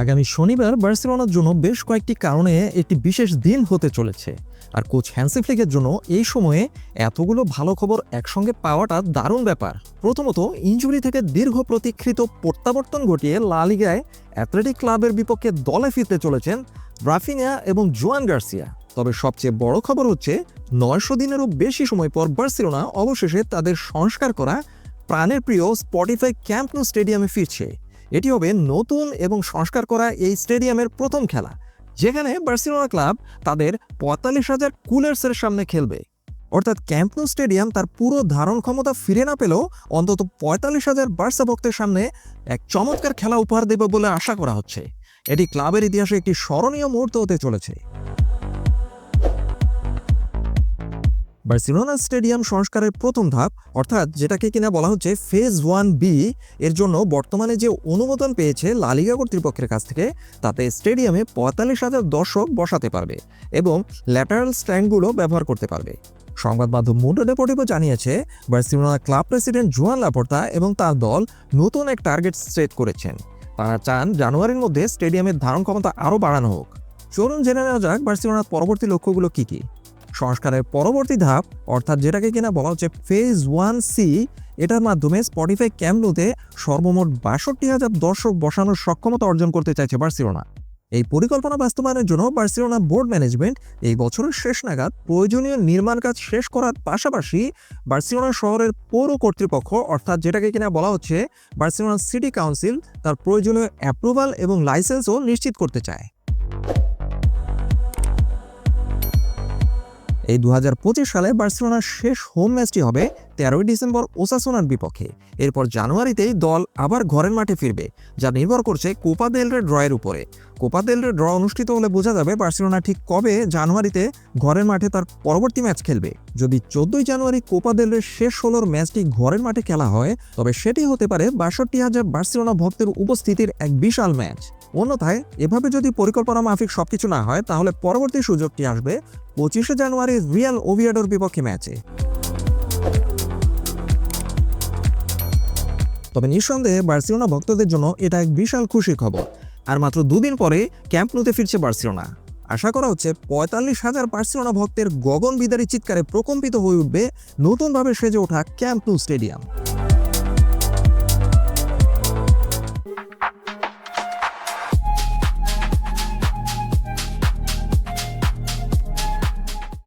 আগামী শনিবার বার্সেলোনার জন্য বেশ কয়েকটি কারণে একটি বিশেষ দিন হতে চলেছে। আর কোচ হ্যান্সি ফ্লিকের জন্য এই সময়ে এতগুলো ভালো খবর একসঙ্গে পাওয়াটা দারুণ ব্যাপার। প্রথমত ইনজুরি থেকে দীর্ঘ প্রতীক্ষিত প্রত্যাবর্তন ঘটিয়ে লা লিগায় অ্যাথলেটিক ক্লাবের বিপক্ষে দলে ফিরতে চলেছেন ব্রাফিনিয়া এবং জোয়ান গার্সিয়া। তবে সবচেয়ে বড় খবর হচ্ছে, নয়শো দিনেরও বেশি সময় পর বার্সেলোনা অবশেষে তাদের সংস্কার করা প্রাণের প্রিয় স্পটিফাই ক্যাম্প নো স্টেডিয়ামে ফিরছে। এটি হবে নতুন এবং সংস্কার করা এই স্টেডিয়ামের প্রথম খেলা, যেখানে বার্সেলোনা ক্লাব তাদের পঁয়তাল্লিশ হাজার কুলার্সের সামনে খেলবে। অর্থাৎ ক্যাম্পনো স্টেডিয়াম তার পুরো ধারণ ক্ষমতা ফিরে না পেলেও অন্তত পঁয়তাল্লিশ হাজার বার্সা ভক্তের সামনে এক চমৎকার খেলা উপহার দেবে বলে আশা করা হচ্ছে। এটি ক্লাবের ইতিহাসে একটি স্মরণীয় মুহূর্ত হতে চলেছে। বার্সেলোনা স্টেডিয়াম সংস্কারের প্রথম ধাপ, অর্থাৎ যেটাকে কিনা বলা হচ্ছে ফেজ ওয়ান বি এর জন্য বর্তমানে যে অনুমোদন পেয়েছে লালিগা কর্তৃপক্ষের কাছ থেকে, তাতে স্টেডিয়ামে পঁয়তাল্লিশ হাজার দর্শক বসাতে পারবে এবং ল্যাটারাল স্ট্যান্ডগুলো ব্যবহার করতে পারবে। সংবাদ মাধ্যম মুন্ডো ডেপোটিভো জানিয়েছে, Barcelona club president Juan Laporta এবং তার দল নতুন এক টার্গেট সেট করেছেন। তারা চান জানুয়ারির মধ্যে স্টেডিয়ামের ধারণ ক্ষমতা আরও বাড়ানো হোক। চলুন জেনে নেওয়া যাক বার্সেলোনার পরবর্তী লক্ষ্যগুলো কী কী। সংস্কারের পরবর্তী ধাপ, অর্থাৎ যেটাকে কিনা বলা হচ্ছে ফেজ ওয়ান সি এটার মাধ্যমে স্পটিফাই ক্যাম্পনুতে সর্বমোট বাষট্টি হাজার দর্শক বসানোর সক্ষমতা অর্জন করতে চাইছে বার্সিলোনা। এই পরিকল্পনা বাস্তবায়নের জন্য বার্সিলোনা বোর্ড ম্যানেজমেন্ট এই বছরের শেষ নাগাদ প্রয়োজনীয় নির্মাণ কাজ শেষ করার পাশাপাশি বার্সিলোনা শহরের পৌর কর্তৃপক্ষ, অর্থাৎ যেটাকে কিনা বলা হচ্ছে বার্সেলোনা সিটি কাউন্সিল, তার প্রয়োজনীয় অ্যাপ্রুভাল এবং লাইসেন্সও নিশ্চিত করতে চায়। এই দু হাজার পঁচিশ সালে বার্সেলোনার শেষ হোম ম্যাচটি হবে তেরোই ডিসেম্বর ওসাসোনার বিপক্ষে। এরপর জানুয়ারিতেই দল আবার ঘরের মাঠে ফিরবে, যা নির্ভর করছে কোপা দেল রে ড্রয়ের উপরে। কোপা দেল রে ড্র অনুষ্ঠিত হলে বোঝা যাবে বার্সেলোনা ঠিক কবে জানুয়ারিতে ঘরের মাঠে তার পরবর্তী ম্যাচ খেলবে। যদি চোদ্দই জানুয়ারি কোপা দেল রে শেষ ষোলোর ম্যাচটি ঘরের মাঠে খেলা হয়, তবে সেটি হতে পারে বাষট্টি হাজার বার্সেলোনা ভক্তের উপস্থিতির এক বিশাল ম্যাচ। অন্যথায়, এভাবে যদি পরিকল্পনা মাফিক সবকিছু না হয়, তাহলে পরবর্তী সুযোগটি আসবে পঁচিশে জানুয়ারি রিয়াল ওভিয়াডোর বিপক্ষে ম্যাচে। তবে নিঃসন্দেহে বার্সিলোনা ভক্তদের জন্য এটা এক বিশাল খুশির খবর। আর মাত্র দুদিন পরে ক্যাম্প নুতে ফিরছে বার্সিলোনা। আশা করা হচ্ছে পঁয়তাল্লিশ হাজার বার্সিলোনা ভক্তের গগন বিদারী চিৎকারে প্রকম্পিত হয়ে উঠবে নতুনভাবে সেজে ওঠা ক্যাম্প নু স্টেডিয়াম।